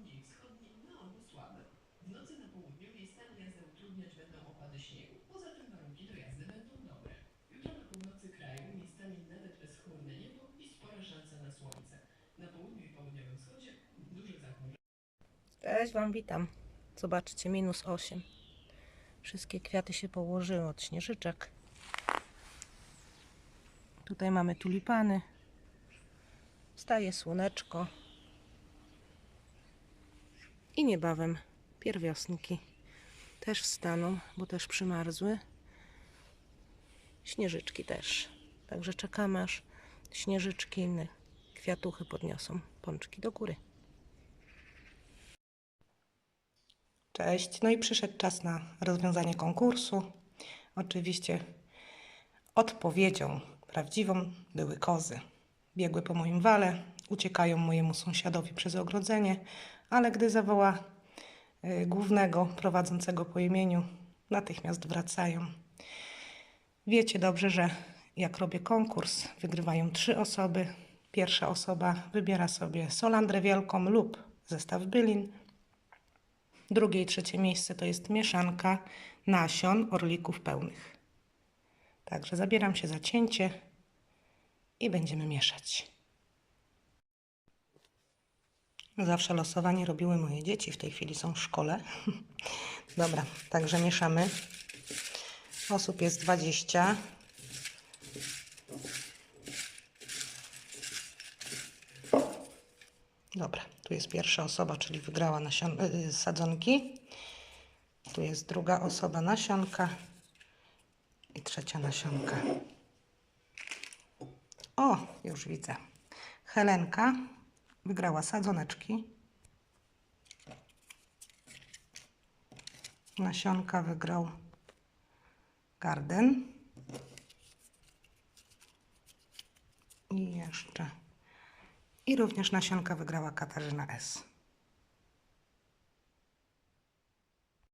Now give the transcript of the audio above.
Chodnik wschodni mało no, słaby. W nocy na południu miejscami jazdę utrudniać będą opady śniegu. Poza tym warunki do jazdy będą dobre. Jutro na północy kraju miejscami nawet bezchmurne niebo i spora szansa na słońce. Na południu i południowym wschodzie duże zachmurzenie. Cześć Wam, witam. Zobaczycie, minus 8. Wszystkie kwiaty się położyły od śnieżyczek. Tutaj mamy tulipany. Staje słoneczko. I niebawem pierwiosnki też wstaną, bo też przymarzły. Śnieżyczki też. Także czekamy aż śnieżyczki inne kwiatuchy podniosą pączki do góry. Cześć. No i przyszedł czas na rozwiązanie konkursu. Oczywiście odpowiedzią prawdziwą były kozy. Biegły po moim wale, uciekają mojemu sąsiadowi przez ogrodzenie, ale gdy zawoła y, głównego prowadzącego po imieniu, natychmiast wracają. Wiecie dobrze, że jak robię konkurs, wygrywają trzy osoby. Pierwsza osoba wybiera sobie solandrę wielką lub zestaw bylin. Drugie i trzecie miejsce to jest mieszanka nasion orlików pełnych. Także zabieram się za cięcie i będziemy mieszać. Zawsze losowanie robiły moje dzieci, w tej chwili są w szkole. Dobra, także mieszamy. Osób jest 20. Dobra, tu jest pierwsza osoba, czyli wygrała nasion, y, sadzonki. Tu jest druga osoba nasionka i trzecia nasionka. O, już widzę. Helenka wygrała sadzoneczki. Nasionka wygrał garden. I jeszcze. I również nasionka wygrała Katarzyna S.